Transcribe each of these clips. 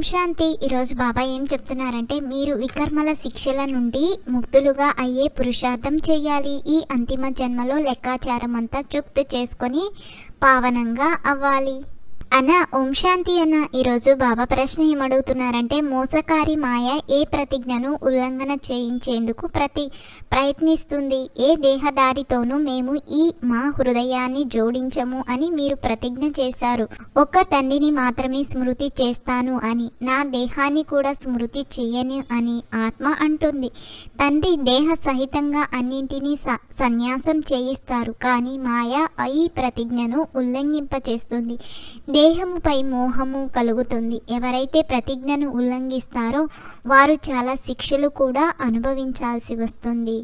ఓం శాంతి. ఈరోజు బాబా ఏం చెప్తున్నారంటే మీరు వికర్మల శిక్షల నుండి ముక్తులుగా అయ్యే పురుషార్థం చేయాలి. ఈ అంతిమ జన్మలో లెక్కాచారం అంతా చుక్తు చేసుకొని పావనంగా అవ్వాలి. అన్న ఓం శాంతి అన్న ఈరోజు బాబా ప్రశ్న ఏమడుగుతున్నారంటే మోసకారి మాయ ఏ ప్రతిజ్ఞను ఉల్లంఘన చేయించేందుకు ప్రతి ప్రయత్నిస్తుంది? ఏ దేహదారితోనూ మేము ఈ మా హృదయాన్ని జోడించము అని మీరు ప్రతిజ్ఞ చేశారు. ఒక్క తండ్రిని మాత్రమే స్మృతి చేస్తాను అని నా దేహాన్ని కూడా స్మృతి చేయను అని ఆత్మ అంటుంది. తండ్రి దేహ సహితంగా అన్నింటినీ స- సన్యాసం చేయిస్తారు కానీ మాయ ఈ ప్రతిజ్ఞను ఉల్లంఘింపచేస్తుంది. దేహముపై మోహము కలుగుతుంది. ఎవరైతే ప్రతిజ్ఞను ఉల్లంఘిస్తారో వారు చాలా శిక్షలు కూడా అనుభవించాల్సి వస్తుంది.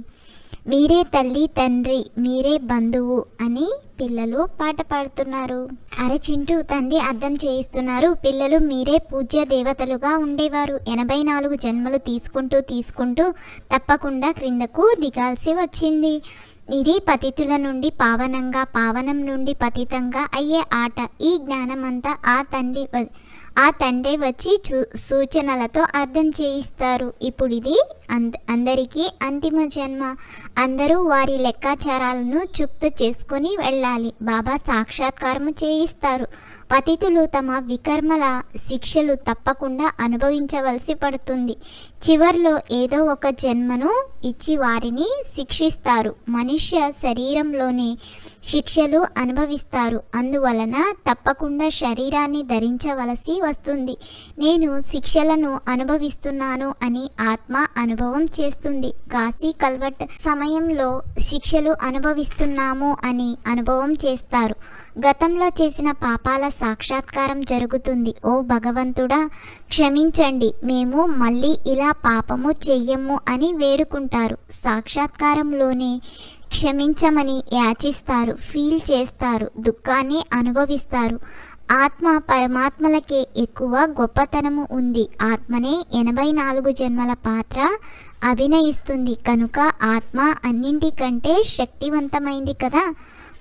మీరే తల్లి తండ్రి మీరే బంధువు అని పిల్లలు పాట పాడుతున్నారు. అరచింటూ తండ్రి అర్థం చేయిస్తున్నారు. పిల్లలు మీరే పూజ్య దేవతలుగా ఉండేవారు. ఎనభై నాలుగు జన్మలు తీసుకుంటూ తీసుకుంటూ తప్పకుండా క్రిందకు దిగాల్సి వచ్చింది. ఇది పతితుల నుండి పావనంగా పావనం నుండి పతితంగా అయ్యే ఆట. ఈ జ్ఞానమంతా ఆ తండ్రి ఆ తండ్రి వచ్చి చూ సూచనలతో అర్థం చేయిస్తారు. ఇప్పుడు ఇది అందరికీ అంతిమ జన్మ. అందరూ వారి లెక్కాచారాలను చుక్తు చేసుకొని వెళ్ళాలి. బాబా సాక్షాత్కారము చేయిస్తారు. పతితులు తమ వికర్మల శిక్షలు తప్పకుండా అనుభవించవలసి పడుతుంది. చివర్లో ఏదో ఒక జన్మను ఇచ్చి వారిని శిక్షిస్తారు. మనుష్య శరీరంలోనే శిక్షలు అనుభవిస్తారు. అందువలన తప్పకుండా శరీరాన్ని ధరించవలసి వస్తుంది. నేను శిక్షలను అనుభవిస్తున్నాను అని ఆత్మ అను అనుభవం చేస్తుంది. కాశీ కల్వట్ సమయంలో శిక్షలు అనుభవిస్తున్నాము అని అనుభవం చేస్తారు. గతంలో చేసిన పాపాల సాక్షాత్కారం జరుగుతుంది. ఓ భగవంతుడా క్షమించండి. మేము మళ్ళీ ఇలా పాపము చెయ్యము అని వేడుకుంటారు. సాక్షాత్కారంలోనే క్షమించమని యాచిస్తారు ఫీల్ చేస్తారు దుఃఖాన్ని అనుభవిస్తారు. ఆత్మ పరమాత్మలకే ఎక్కువ గొప్పతనము ఉంది. ఆత్మనే ఎనభై నాలుగు జన్మల పాత్ర అభినయిస్తుంది. కనుక ఆత్మ అన్నింటికంటే శక్తివంతమైంది కదా?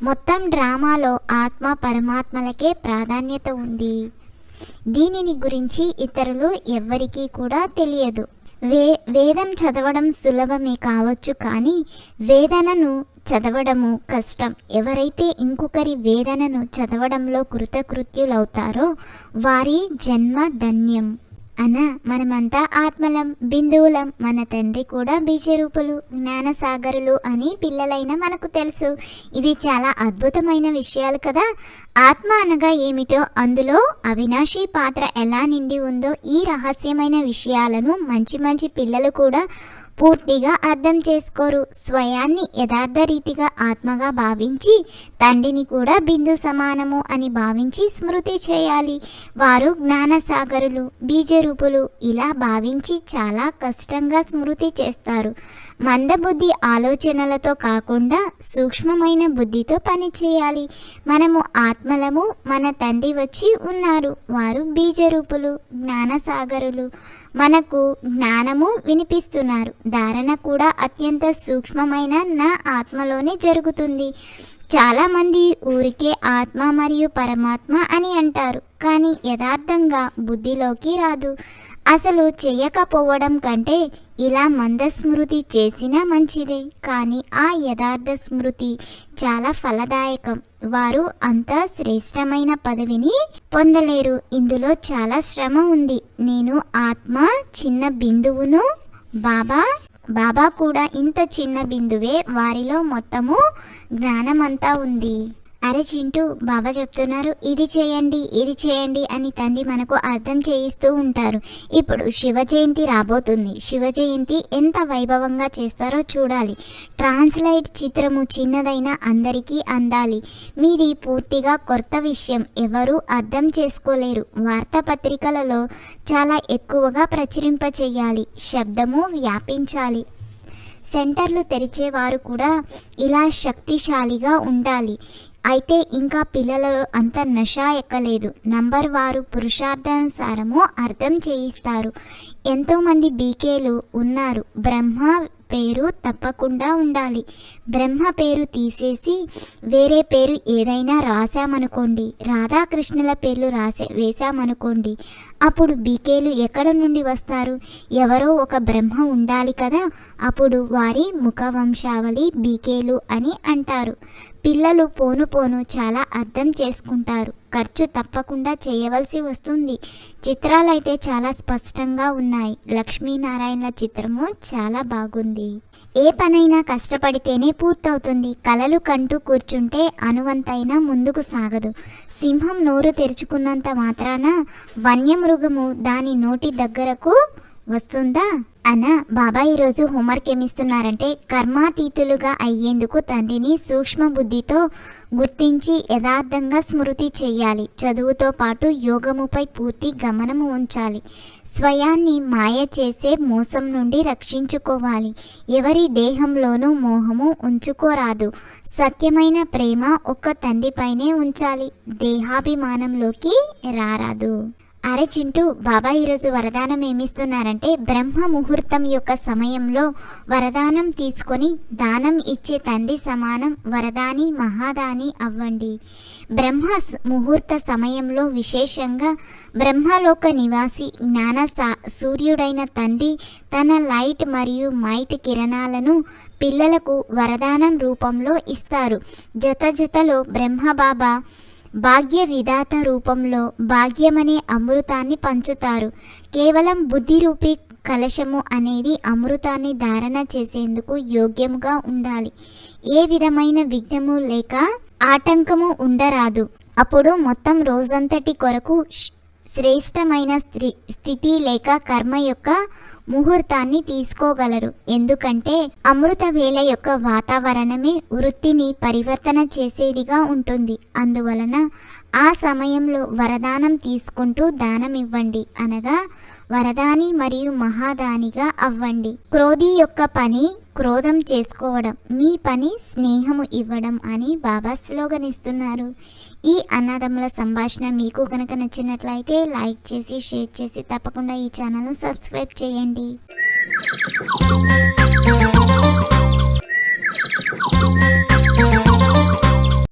మొత్తం డ్రామాలో ఆత్మ పరమాత్మలకే ప్రాధాన్యత ఉంది. దీనిని గురించి ఇతరులు ఎవ్వరికీ కూడా తెలియదు. వే వేదం చదవడం సులభమే కావచ్చు కానీ వేదనను చదవడము కష్టం. ఎవరైతే ఇంకొకరి వేదనను చదవడంలో కృతకృత్యులవుతారో వారి జన్మ ధన్యం. అన మనమంతా ఆత్మలం బిందువులం మన తండ్రి కూడా బీజరూపులు జ్ఞానసాగరులు అని పిల్లలైన మనకు తెలుసు. ఇవి చాలా అద్భుతమైన విషయాలు కదా. ఆత్మ అనగా ఏమిటో అందులో అవినాశి పాత్ర ఎలా నిండి ఉందో ఈ రహస్యమైన విషయాలను మంచి మంచి పిల్లలు కూడా పూర్తిగా అర్థం చేసుకోరు. స్వయాన్ని యథార్థ రీతిగా ఆత్మగా భావించి తండ్రిని కూడా బిందు సమానము అని భావించి స్మృతి చేయాలి. వారు జ్ఞానసాగరులు బీజరూపులు ఇలా భావించి చాలా కష్టంగా స్మృతి చేస్తారు. మందబుద్ధి ఆలోచనలతో కాకుండా సూక్ష్మమైన బుద్ధితో పని చేయాలి. మనము ఆత్మలము మన తండ్రి వచ్చి ఉన్నారు. వారు బీజరూపులు జ్ఞానసాగరులు. మనకు జ్ఞానము వినిపిస్తున్నారు. ధారణ కూడా అత్యంత సూక్ష్మమైన నా ఆత్మలోనే జరుగుతుంది. చాలామంది ఊరికే ఆత్మ మరియు పరమాత్మ అని అంటారు కానీ యథార్థంగా బుద్ధిలోకి రాదు. అసలు చేయకపోవడం కంటే ఇలా మందస్మృతి చేసినా మంచిదే కానీ ఆ యథార్థ స్మృతి చాలా ఫలదాయకం. వారు అంత శ్రేష్టమైన పదవిని పొందలేరు. ఇందులో చాలా శ్రమ ఉంది. నేను ఆత్మ చిన్న బిందువును బాబా బాబా కూడా ఇంత చిన్న బిందువే. వారిలో మొత్తము జ్ఞానమంతా ఉంది. అరే చింటూ బాబా చెప్తున్నారు ఇది చేయండి ఇది చేయండి అని తండ్రి మనకు అర్థం చేయిస్తూ ఉంటారు. ఇప్పుడు శివ జయంతి రాబోతుంది. శివ జయంతి ఎంత వైభవంగా చేస్తారో చూడాలి. ట్రాన్స్లైట్ చిత్రము చిన్నదైనా అందరికీ అందాలి. మీది పూర్తిగా కొత్త విషయం. ఎవరు అర్థం చేసుకోలేరు. వార్తాపత్రికలలో చాలా ఎక్కువగా ప్రచురింప చేయాలి. శబ్దము వ్యాపించాలి. సెంటర్లు తెరిచేవారు కూడా ఇలా శక్తిశాలిగా ఉండాలి. అయితే ఇంకా పిల్లలలో అంత నష ఎక్కలేదు. నంబర్ వారు పురుషార్థానుసారము అర్థం చేయిస్తారు. ఎంతోమంది బీకేలు ఉన్నారు. బ్రహ్మ పేరు తప్పకుండా ఉండాలి. బ్రహ్మ పేరు తీసేసి వేరే పేరు ఏదైనా రాశామనుకోండి రాధాకృష్ణుల పేర్లు రాసే వేశామనుకోండి అప్పుడు బీకేలు ఎక్కడ నుండి వస్తారు? ఎవరో ఒక బ్రహ్మ ఉండాలి కదా అప్పుడు వారి ముఖవంశావళి బీకేలు అని అంటారు. పిల్లలు పోను పోను చాలా అర్థం చేసుకుంటారు. ఖర్చు తప్పకుండా చేయవలసి వస్తుంది. చిత్రాలైతే చాలా స్పష్టంగా ఉన్నాయి. లక్ష్మీనారాయణల చిత్రము చాలా బాగుంది. ఏ పనైనా కష్టపడితేనే పూర్తవుతుంది. కలలు కంటూ కూర్చుంటే అనువంతైనా ముందుకు సాగదు. సింహం నోరు తెరుచుకున్నంత మాత్రాన వన్యమృగము దాని నోటి దగ్గరకు వస్తుందా? అన్న బాబా ఈరోజు హోంవర్క్ ఏమిస్తున్నారంటే కర్మాతీతులుగా అయ్యేందుకు తండ్రిని సూక్ష్మ బుద్ధితో గుర్తించి యథార్థంగా స్మృతి చేయాలి. చదువుతో పాటు యోగముపై పూర్తి గమనము ఉంచాలి. స్వయాన్ని మాయ చేసే మోసం నుండి రక్షించుకోవాలి. ఎవరి దేహంలోనూ మోహము ఉంచుకోరాదు. సత్యమైన ప్రేమ ఒక్క తండ్రిపైనే ఉంచాలి. దేహాభిమానంలోకి రారాదు. అరే చింటూ బాబా ఈరోజు వరదానం ఏమిస్తున్నారంటే బ్రహ్మ ముహూర్తం యొక్క సమయంలో వరదానం తీసుకొని దానం ఇచ్చే తండ్రి సమానం వరదాని మహాదాని అవ్వండి. బ్రహ్మ ముహూర్త సమయంలో విశేషంగా బ్రహ్మలోక నివాసి జ్ఞాన సా- సూర్యుడైన తండ్రి తన లైట్ మరియు మైట్ కిరణాలను పిల్లలకు వరదానం రూపంలో ఇస్తారు. జత జతలో బ్రహ్మ బాబా భాగ్య విధాత రూపంలో భాగ్యమనే అమృతాన్ని పంచుతారు. కేవలం బుద్ధి రూపి కలశము అనేది అమృతాన్ని ధారణ చేసేందుకు యోగ్యముగా ఉండాలి. ఏ విధమైన విఘ్నము లేక ఆటంకము ఉండరాదు. అప్పుడు మొత్తం రోజంతటి కొరకు శ్రేష్టమైన స్త్రీ స్థితి లేక కర్మ యొక్క ముహూర్తాన్ని తీసుకోగలరు. ఎందుకంటే అమృత వేళ యొక్క వాతావరణమే వృత్తిని పరివర్తన చేసేదిగా ఉంటుంది. అందువలన ఆ సమయంలో వరదానం తీసుకుంటూ దానం ఇవ్వండి అనగా వరదాని మరియు మహాదానిగా అవ్వండి. క్రోధి యొక్క పని క్రోధం చేసుకోవడం మీ పని స్నేహము ఇవ్వడం అని బాబా స్లోగన్ ఇస్తున్నారు ఈ అన్నదమ్ముల సంభాషణ మీకు కనుక నచ్చినట్లయితే లైక్ చేసి షేర్ చేసి తప్పకుండా ఈ ఛానల్ను సబ్స్క్రైబ్ చేయండి.